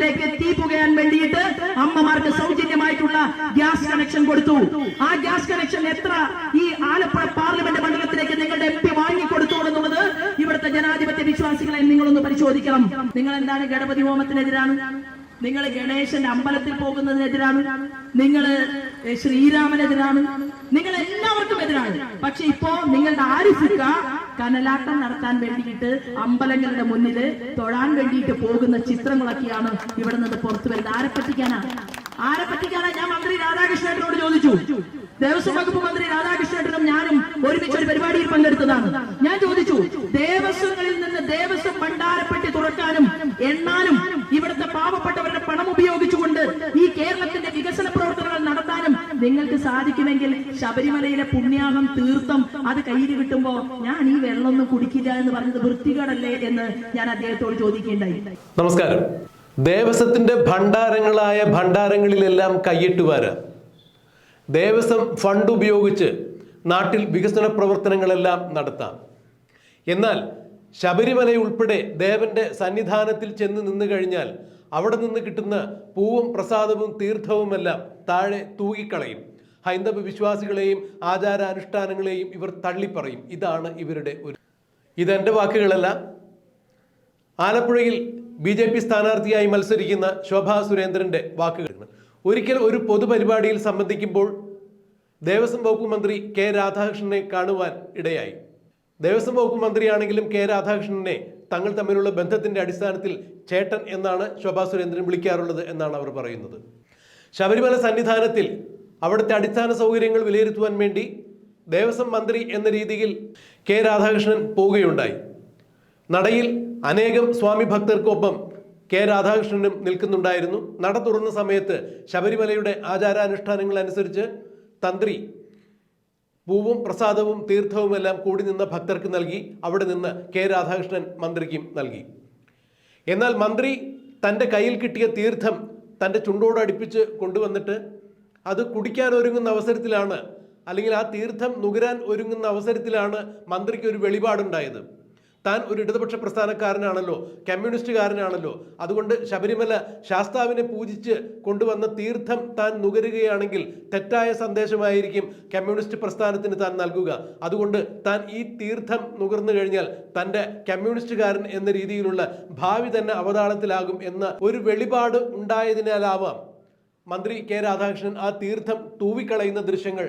അടുപ്പിലേക്ക് തീ പുകയാൻ വേണ്ടിയിട്ട് അമ്മമാർക്ക് സൗജന്യമായിട്ടുള്ള ഗ്യാസ് കണക്ഷൻ കൊടുത്തു. ആ ഗ്യാസ് കണക്ഷൻ എത്ര ഈ ആലപ്പുഴ പാർലമെന്റ് മണ്ഡലത്തിലേക്ക് നിങ്ങളുടെ എം പി വാങ്ങിക്കൊടുത്തു എന്നുള്ളത് ഇവിടുത്തെ ജനാധിപത്യ വിശ്വാസികളെ നിങ്ങളൊന്ന് പരിശോധിക്കണം. നിങ്ങൾ എന്താണ് ഗണപതി ഹോമത്തിനെതിരാണ്? നിങ്ങൾ ഗണേശന്റെ അമ്പലത്തിൽ പോകുന്നതിനെതിരാണ്? നിങ്ങൾ ശ്രീരാമനെതിരാണ്? നിങ്ങൾ പക്ഷെ ഇപ്പോ നിങ്ങളുടെ ആരിഫിക്ക കനലാട്ടം നടത്താൻ വേണ്ടിയിട്ട് അമ്പലങ്ങളുടെ മുന്നിൽ തൊഴാൻ വേണ്ടിയിട്ട് പോകുന്ന ചിത്രങ്ങളൊക്കെയാണ് ഇവിടെ നിന്ന് പുറത്തു വരുന്നത്. ആരെ പറ്റിക്കാനാ? ആരെ പറ്റിക്കാനാ? ഞാൻ മന്ത്രി രാധാകൃഷ്ണേട്ടനോട് ചോദിച്ചു. ദേവസ്വം വകുപ്പ് മന്ത്രി രാധാകൃഷ്ണേട്ടനും ഞാനും ഒരുമിച്ച് ഒരു പരിപാടിയിൽ പങ്കെടുത്തതാണ്. ഞാൻ ചോദിച്ചു ദേവസ്വങ്ങളിൽ നിന്ന് ദേവസ്വം ഭണ്ഡാരപ്പെട്ടി തുറക്കാനും എണ്ണാനും ഇവിടുത്തെ പാവപ്പെട്ടവരുടെ പണം ഉപയോഗിച്ചുകൊണ്ട് ഈ കേരളത്തിന്റെ വികസന പ്രവർത്തനങ്ങൾ നടത്താനും നിങ്ങൾക്ക് സാധിക്കുമെങ്കിൽ ശബരിമലയിലെ പുണ്യാഹം തീർത്ഥം അത് കയ്യിൽ കിട്ടുമ്പോ ഞാൻ ഈ വെള്ളമൊന്നും കുടിക്കില്ല എന്ന് പറഞ്ഞത് വൃത്തികേടല്ലേ എന്ന് ഞാൻ അദ്ദേഹത്തോട് ചോദിക്കേണ്ടായി നമസ്കാരം. ദേവസ്വത്തിന്റെ ഭണ്ഡാരങ്ങളായ ഭണ്ഡാരങ്ങളിലെല്ലാം കൈയിട്ട് വരാം. ദേവസ്വം ഫണ്ട് ഉപയോഗിച്ച് നാട്ടിൽ വികസന പ്രവർത്തനങ്ങളെല്ലാം നടത്താം. എന്നാൽ ശബരിമല ഉൾപ്പെടെ ദേവന്റെ സന്നിധാനത്തിൽ ചെന്ന് നിന്ന് കഴിഞ്ഞാൽ അവിടെ നിന്ന് കിട്ടുന്ന പൂവും പ്രസാദവും തീർത്ഥവുമെല്ലാം താഴെ തൂകിക്കളയും. ഹൈന്ദവ വിശ്വാസികളെയും ആചാരാനുഷ്ഠാനങ്ങളെയും ഇവർ തള്ളിപ്പറയും. ഇതാണ് ഇവരുടെ ഒരു ഇതെന്റെ വാക്കുകളല്ല. ആലപ്പുഴയിൽ ബി ജെ പി സ്ഥാനാർത്ഥിയായി മത്സരിക്കുന്ന ശോഭാ സുരേന്ദ്രന്റെ വാക്കുകളാണ് ഒരിക്കൽ ഒരു പൊതുപരിപാടിയിൽ സംബന്ധിക്കുമ്പോൾ ദേവസ്വം വകുപ്പ് മന്ത്രി കെ രാധാകൃഷ്ണനെ കാണുവാൻ ഇടയായി. ദേവസ്വം വകുപ്പ് മന്ത്രിയാണെങ്കിലും കെ രാധാകൃഷ്ണനെ തങ്ങൾ തമ്മിലുള്ള ബന്ധത്തിന്റെ അടിസ്ഥാനത്തിൽ ചേട്ടൻ എന്നാണ് ശോഭാ സുരേന്ദ്രൻ വിളിക്കാറുള്ളത് എന്നാണ് അവർ പറയുന്നത്. ശബരിമല സന്നിധാനത്തിൽ അവിടുത്തെ അടിസ്ഥാന സൗകര്യങ്ങൾ വിലയിരുത്തുവാൻ വേണ്ടി ദേവസ്വം മന്ത്രി എന്ന രീതിയിൽ കെ രാധാകൃഷ്ണൻ പോവുകയുണ്ടായി. നടയിൽ അനേകം സ്വാമി ഭക്തർക്കൊപ്പം കെ രാധാകൃഷ്ണനും നിൽക്കുന്നുണ്ടായിരുന്നു. നട തുറന്ന സമയത്ത് ശബരിമലയുടെ ആചാരാനുഷ്ഠാനങ്ങൾ അനുസരിച്ച് തന്ത്രി പൂവും പ്രസാദവും തീർത്ഥവും എല്ലാം കൂടി നിന്ന ഭക്തർക്ക് നൽകി. അവിടെ നിന്ന് കെ രാധാകൃഷ്ണൻ മന്ത്രിക്കും നൽകി. എന്നാൽ മന്ത്രി തന്റെ കയ്യിൽ കിട്ടിയ തീർത്ഥം തന്റെ ചുണ്ടോട് അടുപ്പിച്ച് കൊണ്ടുവന്നിട്ട് അത് കുടിക്കാൻ ഒരുങ്ങുന്ന അവസരത്തിലാണ് അല്ലെങ്കിൽ ആ തീർത്ഥം നുകരാൻ ഒരുങ്ങുന്ന അവസരത്തിലാണ് മന്ത്രിക്ക് ഒരു വെളിപാടുണ്ടായത്. താൻ ഒരു ഇടതുപക്ഷ പ്രസ്ഥാനക്കാരനാണല്ലോ കമ്മ്യൂണിസ്റ്റുകാരനാണല്ലോ. അതുകൊണ്ട് ശബരിമല ശാസ്താവിനെ പൂജിച്ച് കൊണ്ടുവന്ന തീർത്ഥം താൻ നുകരുകയാണെങ്കിൽ തെറ്റായ സന്ദേശമായിരിക്കും കമ്മ്യൂണിസ്റ്റ് പ്രസ്ഥാനത്തിന് താൻ നൽകുക. അതുകൊണ്ട് താൻ ഈ തീർത്ഥം നുകർന്നു കഴിഞ്ഞാൽ തന്റെ കമ്മ്യൂണിസ്റ്റുകാരൻ എന്ന രീതിയിലുള്ള ഭാവി തന്നെ അവതാളത്തിലാകും എന്ന ഒരു വെളിപാട് ഉണ്ടായതിനാലാവാം. മന്ത്രി കെ രാധാകൃഷ്ണൻ ആ തീർത്ഥം തൂവിക്കളയുന്ന ദൃശ്യങ്ങൾ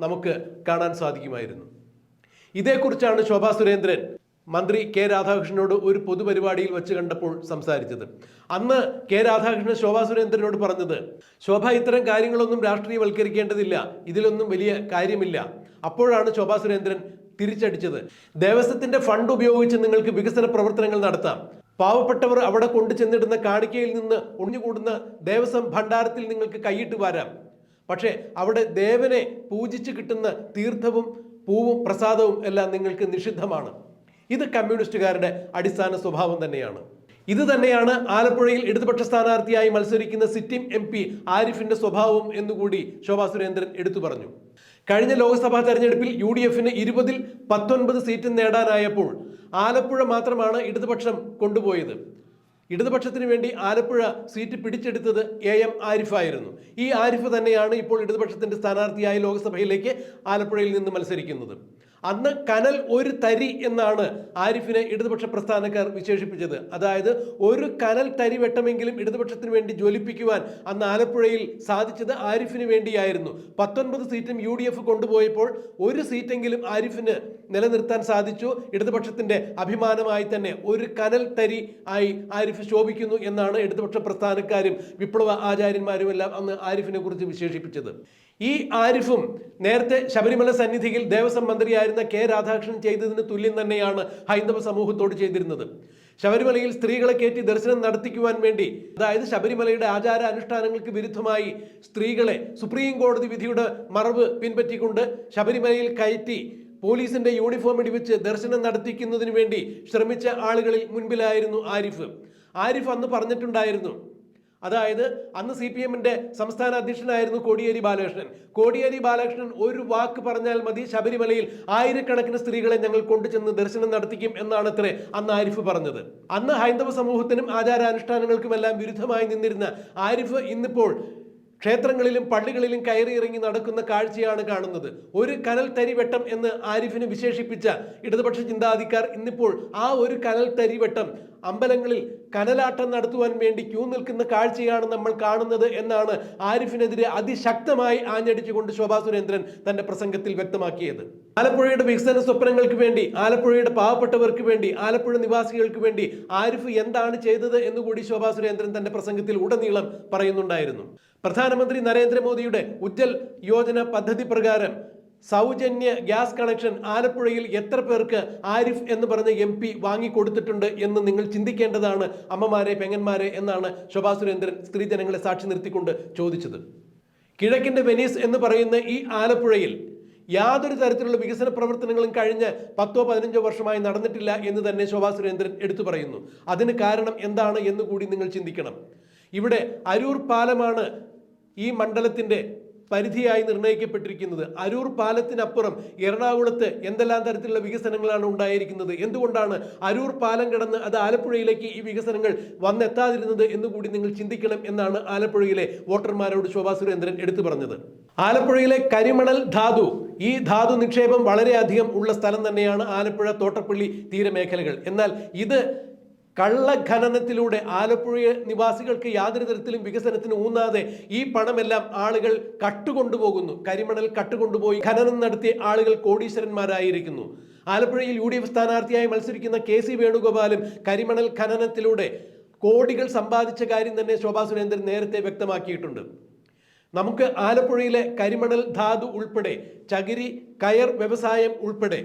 നമുക്ക് കാണാൻ സാധിക്കുമായിരുന്നു. ഇതേക്കുറിച്ചാണ് ശോഭാ സുരേന്ദ്രൻ മന്ത്രി കെ രാധാകൃഷ്ണനോട് ഒരു പൊതുപരിപാടിയിൽ വെച്ച് കണ്ടപ്പോൾ സംസാരിച്ചത്. അന്ന് കെ രാധാകൃഷ്ണൻ ശോഭാ സുരേന്ദ്രനോട് പറഞ്ഞത് ശോഭ ഇത്തരം കാര്യങ്ങളൊന്നും രാഷ്ട്രീയവൽക്കരിക്കേണ്ടതില്ല. ഇതിലൊന്നും വലിയ കാര്യമില്ല. അപ്പോഴാണ് ശോഭാ സുരേന്ദ്രൻ തിരിച്ചടിച്ചത്. ദേവസ്വത്തിന്റെ ഫണ്ട് ഉപയോഗിച്ച് നിങ്ങൾക്ക് വികസന പ്രവർത്തനങ്ങൾ നടത്താം. പാവപ്പെട്ടവർ അവിടെ കൊണ്ടു ചെന്നിടുന്ന കാണിക്കയിൽ നിന്ന് ഒഴിഞ്ഞുകൂടുന്ന ദേവസ്വം ഭണ്ഡാരത്തിൽ നിങ്ങൾക്ക് കൈയിട്ട് വരാം. പക്ഷേ അവിടെ ദേവനെ പൂജിച്ച് കിട്ടുന്ന തീർത്ഥവും പൂവും പ്രസാദവും എല്ലാം നിങ്ങൾക്ക് നിഷിദ്ധമാണ്. ഇത് കമ്മ്യൂണിസ്റ്റുകാരുടെ അടിസ്ഥാന സ്വഭാവം തന്നെയാണ്. ഇത് തന്നെയാണ് ആലപ്പുഴയിൽ ഇടതുപക്ഷ സ്ഥാനാർത്ഥിയായി മത്സരിക്കുന്ന സിറ്റിംഗ് എം പി ആരിഫിന്റെ സ്വഭാവം എന്നുകൂടി ശോഭാ സുരേന്ദ്രൻ എടുത്തു പറഞ്ഞു. കഴിഞ്ഞ ലോക്സഭാ തെരഞ്ഞെടുപ്പിൽ യു ഡി എഫിന് ഇരുപതിൽ പത്തൊൻപത് സീറ്റ് നേടാനായപ്പോൾ ആലപ്പുഴ മാത്രമാണ് ഇടതുപക്ഷം കൊണ്ടുപോയത്. ഇടതുപക്ഷത്തിന് വേണ്ടി ആലപ്പുഴ സീറ്റ് പിടിച്ചെടുത്തത് എ എം ആരിഫായിരുന്നു. ഈ ആരിഫ് തന്നെയാണ് ഇപ്പോൾ ഇടതുപക്ഷത്തിന്റെ സ്ഥാനാർത്ഥിയായി ലോക്സഭയിലേക്ക് ആലപ്പുഴയിൽ നിന്ന് മത്സരിക്കുന്നത്. അന്ന് കനൽ ഒരു തരി എന്നാണ് ആരിഫിനെ ഇടതുപക്ഷ പ്രസ്ഥാനക്കാർ വിശേഷിപ്പിച്ചത്. അതായത് ഒരു കനൽ തരി വെട്ടമെങ്കിലും ഇടതുപക്ഷത്തിന് വേണ്ടി ജ്വലിപ്പിക്കുവാൻ അന്ന് ആലപ്പുഴയിൽ സാധിച്ചത് ആരിഫിന് വേണ്ടിയായിരുന്നു. പത്തൊൻപത് സീറ്റും യു ഡി എഫ് കൊണ്ടുപോയപ്പോൾ ഒരു സീറ്റെങ്കിലും ആരിഫിന് നിലനിർത്താൻ സാധിച്ചു. ഇടതുപക്ഷത്തിന്റെ അഭിമാനമായി തന്നെ ഒരു കനൽ തരി ആയി ആരിഫ് ശോഭിക്കുന്നു എന്നാണ് ഇടതുപക്ഷ പ്രസ്ഥാനക്കാരും വിപ്ലവ ആചാര്യന്മാരും എല്ലാം അന്ന് ആരിഫിനെ കുറിച്ച് വിശേഷിപ്പിച്ചത്. ഈ ആരിഫും നേരത്തെ ശബരിമല സന്നിധിയിൽ ദേവസ്വം മന്ത്രിയായിരുന്ന കെ രാധാകൃഷ്ണൻ ചെയ്തതിന് തുല്യം തന്നെയാണ് ഹൈന്ദവ സമൂഹത്തോട് ചെയ്തിരുന്നത്. ശബരിമലയിൽ സ്ത്രീകളെ കയറ്റി ദർശനം നടത്തിക്കുവാൻ വേണ്ടി അതായത് ശബരിമലയുടെ ആചാര അനുഷ്ഠാനങ്ങൾക്ക് വിരുദ്ധമായി സ്ത്രീകളെ സുപ്രീം കോടതി വിധിയുടെ മറവ് പിൻപറ്റിക്കൊണ്ട് ശബരിമലയിൽ കയറ്റി പോലീസിന്റെ യൂണിഫോം ഇടിവെച്ച് ദർശനം നടത്തിക്കുന്നതിന് വേണ്ടി ശ്രമിച്ച ആളുകളിൽ മുൻപിലായിരുന്നു ആരിഫ്. ആരിഫ് അന്ന് പറഞ്ഞിട്ടുണ്ടായിരുന്നു അതായത് അന്ന് സി പി എമ്മിന്റെ സംസ്ഥാന അധ്യക്ഷനായിരുന്നു കോടിയേരി ബാലകൃഷ്ണൻ. കോടിയേരി ബാലകൃഷ്ണൻ ഒരു വാക്ക് പറഞ്ഞാൽ മതി ശബരിമലയിൽ ആയിരക്കണക്കിന് സ്ത്രീകളെ ഞങ്ങൾ കൊണ്ടുചെന്ന് ദർശനം നടത്തിക്കും എന്നാണ് അത്രേ അന്ന് ആരിഫ് പറഞ്ഞത്. അന്ന് ഹൈന്ദവ സമൂഹത്തിനും ആചാരാനുഷ്ഠാനങ്ങൾക്കുമെല്ലാം വിരുദ്ധമായി നിന്നിരുന്ന ആരിഫ് ഇന്നിപ്പോൾ ക്ഷേത്രങ്ങളിലും പള്ളികളിലും കയറി ഇറങ്ങി നടക്കുന്ന കാഴ്ചയാണ് കാണുന്നത്. ഒരു കനൽ തരിവെട്ടം എന്ന് ആരിഫിന് വിശേഷിപ്പിച്ച ഇടതുപക്ഷ ചിന്താധികാർ ഇന്നിപ്പോൾ ആ ഒരു കനൽ തരിവെട്ടം അമ്പലങ്ങളിൽ കനലാട്ടം നടത്തുവാൻ വേണ്ടി ക്യൂ നിൽക്കുന്ന കാഴ്ചയാണ് നമ്മൾ കാണുന്നത് എന്നാണ് ആരിഫിനെതിരെ അതിശക്തമായി ആഞ്ഞടിച്ചുകൊണ്ട് ശോഭാ സുരേന്ദ്രൻ തന്റെ പ്രസംഗത്തിൽ വ്യക്തമാക്കിയത്. ആലപ്പുഴയുടെ വികസന സ്വപ്നങ്ങൾക്ക് വേണ്ടി ആലപ്പുഴയുടെ പാവപ്പെട്ടവർക്ക് വേണ്ടി ആലപ്പുഴ നിവാസികൾക്ക് വേണ്ടി ആരിഫ് എന്താണ് ചെയ്തത് എന്നുകൂടി ശോഭാ സുരേന്ദ്രൻ തന്റെ പ്രസംഗത്തിൽ ഉടനീളം പറയുന്നുണ്ടായിരുന്നു. പ്രധാനമന്ത്രി നരേന്ദ്രമോദിയുടെ ഉജ്ജൽ യോജന പദ്ധതി പ്രകാരം സൗജന്യ ഗ്യാസ് കണക്ഷൻ ആലപ്പുഴയിൽ എത്ര പേർക്ക് ആരിഫ് എന്ന് പറഞ്ഞ എം പി വാങ്ങിക്കൊടുത്തിട്ടുണ്ട് എന്ന് നിങ്ങൾ ചിന്തിക്കേണ്ടതാണ്. അമ്മമാരെ പെങ്ങന്മാരെ എന്നാണ് ശോഭാ സുരേന്ദ്രൻ സ്ത്രീജനങ്ങളെ സാക്ഷി നിർത്തിക്കൊണ്ട് ചോദിച്ചത്. കിഴക്കിന്റെ വെനീസ് എന്ന് പറയുന്ന ഈ ആലപ്പുഴയിൽ യാതൊരു തരത്തിലുള്ള വികസന പ്രവർത്തനങ്ങളും കഴിഞ്ഞ പത്തോ പതിനഞ്ചോ വർഷമായി നടന്നിട്ടില്ല എന്ന് തന്നെ ശോഭാ സുരേന്ദ്രൻ എടുത്തു പറയുന്നു. അതിന് കാരണം എന്താണ് എന്ന് കൂടി നിങ്ങൾ ചിന്തിക്കണം. ഇവിടെ അരൂർ പാലമാണ് ഈ മണ്ഡലത്തിന്റെ പരിധിയായി നിർണയിക്കപ്പെട്ടിരിക്കുന്നത് അരൂർ പാലത്തിനപ്പുറം എറണാകുളത്ത് എന്തെല്ലാം തരത്തിലുള്ള വികസനങ്ങളാണ് ഉണ്ടായിരിക്കുന്നത്? എന്തുകൊണ്ടാണ് അരൂർ പാലം കിടന്ന് അത് ആലപ്പുഴയിലേക്ക് ഈ വികസനങ്ങൾ വന്നെത്താതിരുന്നത് എന്ന് കൂടി നിങ്ങൾ ചിന്തിക്കണം എന്നാണ് ആലപ്പുഴയിലെ വോട്ടർമാരോട് ശോഭാ സുരേന്ദ്രൻ എടുത്തു പറഞ്ഞത്. ആലപ്പുഴയിലെ കരിമണൽ ധാതു ഈ ധാതു നിക്ഷേപം വളരെയധികം ഉള്ള സ്ഥലം തന്നെയാണ് ആലപ്പുഴ തോട്ടപ്പള്ളി തീരമേഖലകൾ. എന്നാൽ ഇത് കള്ളഖനനത്തിലൂടെ ആലപ്പുഴ നിവാസികൾക്ക് യാതൊരു തരത്തിലും വികസനത്തിന് ഊന്നാതെ ഈ പണമെല്ലാം ആളുകൾ കട്ടുകൊണ്ടുപോകുന്നു. കരിമണൽ കട്ടുകൊണ്ടുപോയി ഖനനം നടത്തിയ ആളുകൾ കോടീശ്വരന്മാരായിരിക്കുന്നു. ആലപ്പുഴയിൽ യു ഡി എഫ് സ്ഥാനാർത്ഥിയായി മത്സരിക്കുന്ന കെ സി വേണുഗോപാലും കരിമണൽ ഖനനത്തിലൂടെ കോടികൾ സമ്പാദിച്ച കാര്യം തന്നെ ശോഭാ സുരേന്ദ്രൻ നേരത്തെ വ്യക്തമാക്കിയിട്ടുണ്ട്. നമുക്ക് ആലപ്പുഴയിലെ കരിമണൽ ധാതു ഉൾപ്പെടെ ചകിരി കയർ വ്യവസായം ഉൾപ്പെടെ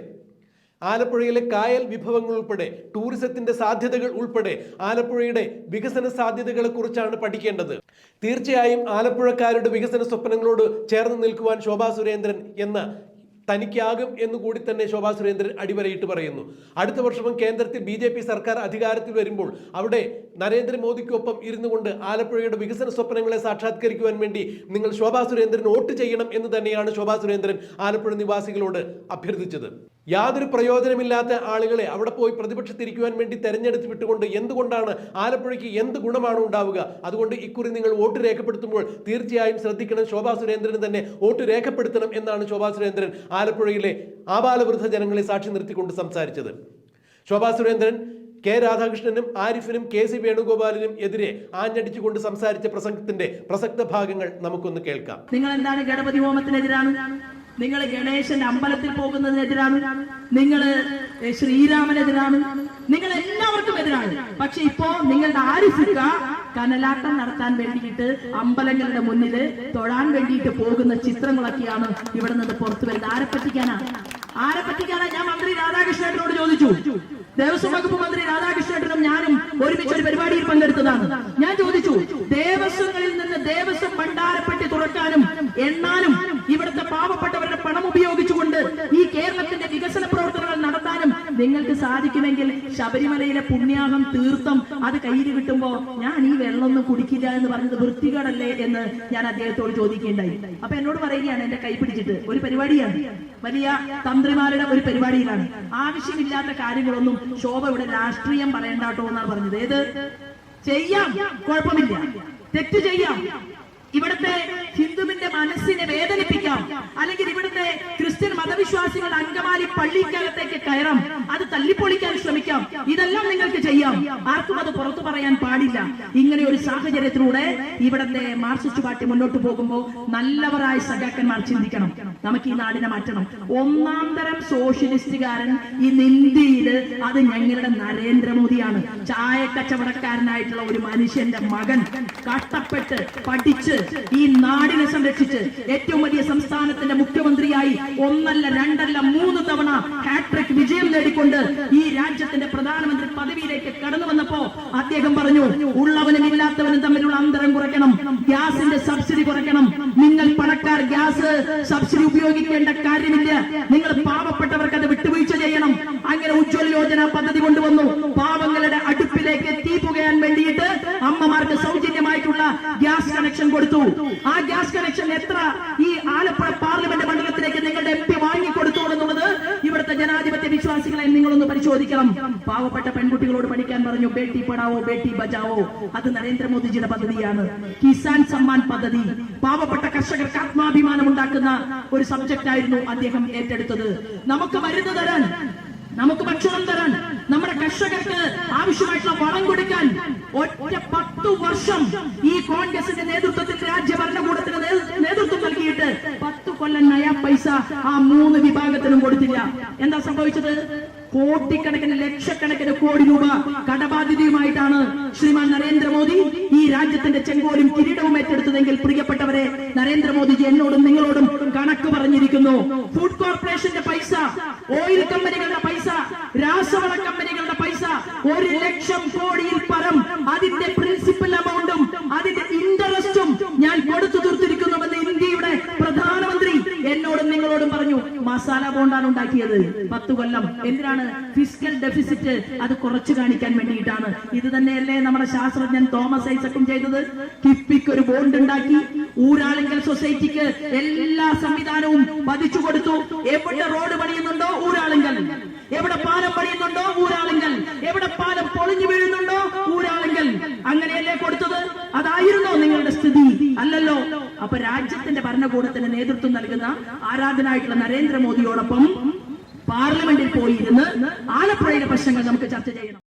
ആലപ്പുഴയിലെ കായൽ വിഭവങ്ങൾ ഉൾപ്പെടെ ടൂറിസത്തിന്റെ സാധ്യതകൾ ഉൾപ്പെടെ ആലപ്പുഴയുടെ വികസന സാധ്യതകളെ കുറിച്ചാണ് പഠിക്കേണ്ടത്. തീർച്ചയായും ആലപ്പുഴക്കാരുടെ വികസന സ്വപ്നങ്ങളോട് ചേർന്ന് നിൽക്കുവാൻ ശോഭാ സുരേന്ദ്രൻ എന്ന തനിക്കാകും എന്ന് കൂടി തന്നെ ശോഭാ സുരേന്ദ്രൻ അടിവരയിട്ട് പറയുന്നു. അടുത്ത വർഷവും കേന്ദ്രത്തിൽ ബി ജെ പി സർക്കാർ അധികാരത്തിൽ വരുമ്പോൾ അവിടെ നരേന്ദ്രമോദിക്കൊപ്പം ഇരുന്നു കൊണ്ട് ആലപ്പുഴയുടെ വികസന സ്വപ്നങ്ങളെ സാക്ഷാത്കരിക്കുവാൻ വേണ്ടി നിങ്ങൾ ശോഭാ സുരേന്ദ്രൻ വോട്ട് ചെയ്യണം എന്ന് തന്നെയാണ് ശോഭാ സുരേന്ദ്രൻ ആലപ്പുഴ നിവാസികളോട് അഭ്യർത്ഥിച്ചത്. യാതൊരു പ്രയോജനമില്ലാത്ത ആളുകളെ അവിടെ പോയി പ്രതിപക്ഷത്തിരിക്കുവാൻ വേണ്ടി തെരഞ്ഞെടുത്ത് വിട്ടുകൊണ്ട് എന്തുകൊണ്ടാണ് ആലപ്പുഴയ്ക്ക് എന്ത് ഗുണമാണ് ഉണ്ടാവുക? അതുകൊണ്ട് ഇക്കുറി നിങ്ങൾ വോട്ട് രേഖപ്പെടുത്തുമ്പോൾ തീർച്ചയായും ശ്രദ്ധിക്കണം. ശോഭാ സുരേന്ദ്രൻ തന്നെ വോട്ട് രേഖപ്പെടുത്തണം എന്നാണ് ശോഭാ സുരേന്ദ്രൻ ആലപ്പുഴയിലെ ആബാലവൃദ്ധ ജനങ്ങളെ സാക്ഷി നിർത്തിക്കൊണ്ട് സംസാരിച്ചത്. ശോഭാ സുരേന്ദ്രൻ കെ രാധാകൃഷ്ണനും ആരിഫിനും കെ സി വേണുഗോപാലിനും എതിരെ ആഞ്ഞടിച്ചുകൊണ്ട് സംസാരിച്ച പ്രസംഗത്തിന്റെ പ്രസക്ത ഭാഗങ്ങൾ നമുക്കൊന്ന് കേൾക്കാം. നിങ്ങൾ എന്താണ് ഗണപതി ഹോമത്തിനെതിരാണ്? നിങ്ങൾ ഗണേശന്റെ അമ്പലത്തിൽ പോകുന്നതിനെതിരാണ് നിങ്ങൾ ശ്രീരാമനെതിരാണ് നിങ്ങൾ എല്ലാവർക്കും എതിരാണ്. പക്ഷെ ഇപ്പോ നിങ്ങളുടെ ആരിസുക്ക കനലാട്ടം നടത്താൻ വേണ്ടിയിട്ട് അമ്പലങ്ങളുടെ മുന്നിൽ തൊഴാൻ വേണ്ടിയിട്ട് പോകുന്ന ചിത്രങ്ങളൊക്കെയാണ് ഇവിടെ നിന്ന് പുറത്തു വരുന്നത്. ആരെ പറ്റിക്കാനാ? ആരെ പറ്റിക്കാനാ? ഞാൻ മന്ത്രി രാധാകൃഷ്ണേട്ടനോട് ചോദിച്ചു. ദേവസ്വം വകുപ്പ് മന്ത്രി രാധാകൃഷ്ണനും ഞാനും ഒരുമിച്ച് ഒരു പരിപാടിയിൽ പങ്കെടുത്തതാണ്. ഞാൻ ചോദിച്ചു ദേവസ്വങ്ങളിൽ നിന്ന് ദേവസ്വം ഭണ്ഡാരപ്പെട്ടി തുറക്കാനും എണ്ണാനും ഇവിടുത്തെ പാവപ്പെട്ടവരുടെ പണം ഉപയോഗിച്ചുകൊണ്ട് ഈ കേരളത്തിന്റെ വികസന പ്രവർത്തനങ്ങൾ നടത്താനും നിങ്ങൾക്ക് സാധിക്കുമെങ്കിൽ ശബരിമലയിലെ പുണ്യാഹം തീർത്ഥം അത് കയ്യിൽ കിട്ടുമ്പോ ഞാൻ ഈ വെള്ളമൊന്നും കുടിക്കില്ല എന്ന് പറഞ്ഞത് വൃത്തികേടല്ലേ എന്ന് ഞാൻ അദ്ദേഹത്തോട് ചോദിക്കുകയുണ്ടായി. അപ്പൊ എന്നോട് പറയുകയാണ് എന്റെ കൈ പിടിച്ചിട്ട്. ഒരു പരിപാടിയാണ്. വലിയ തന്ത്രിമാരുടെ ഒരു പരിപാടിയിലാണ്. ആവശ്യമില്ലാത്ത കാര്യങ്ങളൊന്നും ശോഭ ഇവിടെ രാഷ്ട്രീയം പറയണ്ടാട്ടോ എന്നാണ് പറഞ്ഞത്. ഏത്? ചെയ്യാം. കുഴപ്പമില്ല. തെറ്റ് ചെയ്യാം. ഇവിടുത്തെ ഹിന്ദുവിന്റെ മനസ്സിനെ വേദനിപ്പിക്കാം. അല്ലെങ്കിൽ ഇവിടുത്തെ ക്രിസ്ത്യൻ മതവിശ്വാസികൾ അങ്കമാലി പള്ളിക്കകത്തേക്ക് കയറാം. അത് തല്ലിപ്പൊളിക്കാൻ ശ്രമിക്കാം. ഇതെല്ലാം നിങ്ങൾക്ക് ചെയ്യാം. ആർക്കും അത് പുറത്തു പറയാൻ പാടില്ല. ഇങ്ങനെ ഒരു സാഹചര്യത്തിലൂടെ ഇവിടത്തെ മാർക്സിസ്റ്റ് പാർട്ടി മുന്നോട്ട് പോകുമ്പോൾ നല്ലവരായ സഖാക്കന്മാർ ചിന്തിക്കണം. നമുക്ക് ഈ നാടിനെ മാറ്റണം. ഒന്നാം തരം സോഷ്യലിസ്റ്റുകാരൻ ഇന്ന് ഇന്ത്യയിൽ അത് ഞങ്ങളുടെ നരേന്ദ്രമോദിയാണ്. ചായ കച്ചവടക്കാരനായിട്ടുള്ള ഒരു മനുഷ്യന്റെ മകൻ കഷ്ടപ്പെട്ട് പഠിച്ച് ഈ നാടിനെ സംരക്ഷിച്ച് ഏറ്റവും വലിയ സംസ്ഥാനത്തിന്റെ മുഖ്യമന്ത്രിയായി ഒന്നല്ല രണ്ടല്ല മൂന്ന് തവണ ഹാട്രിക് വിജയം നേടിക്കൊണ്ട് ഈ രാജ്യത്തിന്റെ പ്രധാനമന്ത്രി പദവിയിലേക്ക് കടന്നു വന്നപ്പോ അദ്ദേഹം പറഞ്ഞു ഉള്ളവനും ഇല്ലാത്തവനും തമ്മിലുള്ള അന്തരം കുറയ്ക്കണം ഗ്യാസിന്റെ സബ്സിഡി കുറയ്ക്കണം. നിങ്ങൾ പണക്കാർ ഗ്യാസ് സബ്സിഡി ഉപയോഗിക്കേണ്ട കാര്യമില്ല. നിങ്ങൾ പാവപ്പെട്ടവർക്ക് അത് വിട്ടുവീഴ്ച ചെയ്യണം അങ്ങനെ ഉജ്ജ്വല യോജന പദ്ധതി കൊണ്ടുവന്നു പാവങ്ങളുടെ അടുപ്പിലേക്ക് തീ പുകയാൻ വേണ്ടിയിട്ട് അമ്മമാർക്ക് സൗജന്യമായിട്ടുള്ള ഗ്യാസ് കണക്ഷൻ കൊടുത്തു. ആ ഗ്യാസ് കണക്ഷൻ എത്ര? ഈ ആലപ്പുഴ പാർലമെന്റ് മണ്ഡലത്തിലേക്ക് നിങ്ങളുടെ എം പി വാങ്ങിക്കൊടുത്തു എന്നുള്ളത് ഇവിടുത്തെ ജനാധിപത്യ വിശ്വാസികളെ നിങ്ങളൊന്ന് പരിശോധിക്കണം. പാവപ്പെട്ട പെൺകുട്ടികളോട് പഠിക്കാൻ പറഞ്ഞു ബേട്ടി പഠാവോ ബേട്ടി ബചാവോ അത് നരേന്ദ്രമോദിജിയുടെ പദ്ധതിയാണ്. കിസാൻ സമ്മാൻ പദ്ധതി. പാവപ്പെട്ട കർഷകർക്ക് ആത്മാഭിമാനം ഉണ്ടാക്കുന്ന ഒരു സബ്ജക്റ്റ് ആയിരുന്നു അദ്ദേഹം ഏറ്റെടുത്തത്. നമുക്ക് മരുന്ന് തരാൻ നമുക്ക് ഭക്ഷണം തരാൻ നമ്മുടെ കർഷകർക്ക് ആവശ്യമായിട്ടുള്ള വളം കൊടുക്കാൻ ഒറ്റ പത്തു വർഷം ഈ കോൺഗ്രസിന്റെ നേതൃത്വത്തിൽ രാജ്യ ഭരണകൂടത്തിന് നേതൃത്വം നൽകിയിട്ട് പത്ത് കൊല്ലം നയ പൈസ ആ മൂന്ന് വിഭാഗത്തിനും കൊടുത്തില്ല. എന്താ സംഭവിച്ചത്? കോടിക്കണക്കിന് ലക്ഷക്കണക്കിന് കോടി രൂപ കടബാധ്യതയുമായിട്ടാണ് ശ്രീമാൻ നരേന്ദ്രമോദി ഈ രാജ്യത്തിന്റെ ചെങ്കോലും കിരീടവും ഏറ്റെടുത്തതെങ്കിൽ പ്രിയപ്പെട്ടവരെ നരേന്ദ്രമോദിജി എന്നോടും നിങ്ങളോടും കണക്ക് പറഞ്ഞിരിക്കുന്നു. ഫുഡ് കോർപ്പറേഷന്റെ പൈസ ഓയിൽ കമ്പനികളുടെ പൈസ രാസവള കമ്പനികളുടെ പൈസ ഒരു ലക്ഷം കോടിയിൽ പരം അതിന്റെ പ്രിൻസിപ്പൽ എമൗണ്ടും അതിന്റെ ഇൻട്രസ്റ്റും ഞാൻ കൊടുത്തു തീർത്തിരിക്കുന്നുവെന്ന് ഇന്ത്യയുടെ പ്രധാനമന്ത്രി എന്നോടും നിങ്ങളോടും പറഞ്ഞു മസാല ബോണ്ടാണ് ഉണ്ടാക്കിയത്. പത്ത് കൊല്ലം. എന്തിനാണ്? ഫിസിക്കൽ ഡെഫിസിറ്റ് അത് കുറച്ചു കാണിക്കാൻ വേണ്ടിയിട്ടാണ്. ഇത് തന്നെയല്ലേ നമ്മുടെ ശാസ്ത്രജ്ഞൻ തോമസ് ഐസക്കും ചെയ്തത്? കിഫ്ബിക്ക് ഒരു ബോണ്ട് ഉണ്ടാക്കി. ഊരാളുങ്കൽ സൊസൈറ്റിക്ക് എല്ലാ സംവിധാനവും പതിച്ചു കൊടുത്തു. എവിടെ റോഡ് പണിയുന്നുണ്ടോ? ഊരാളുങ്കൽ. എവിടെ പാലം പണിയുന്നുണ്ടോ? ഊരാളുങ്കൽ. എവിടെ പാലം പൊളിഞ്ഞു വീഴുന്നുണ്ടോ? അപ്പൊ രാജ്യത്തിന്റെ ഭരണകൂടത്തിന് നേതൃത്വം നൽകുന്ന ആരാധനായിട്ടുള്ള നരേന്ദ്രമോദിയോടൊപ്പം പാർലമെന്റിൽ പോയിരുന്ന് ആലപ്പുഴയുടെ പ്രശ്നങ്ങൾ നമുക്ക് ചർച്ച ചെയ്യണം.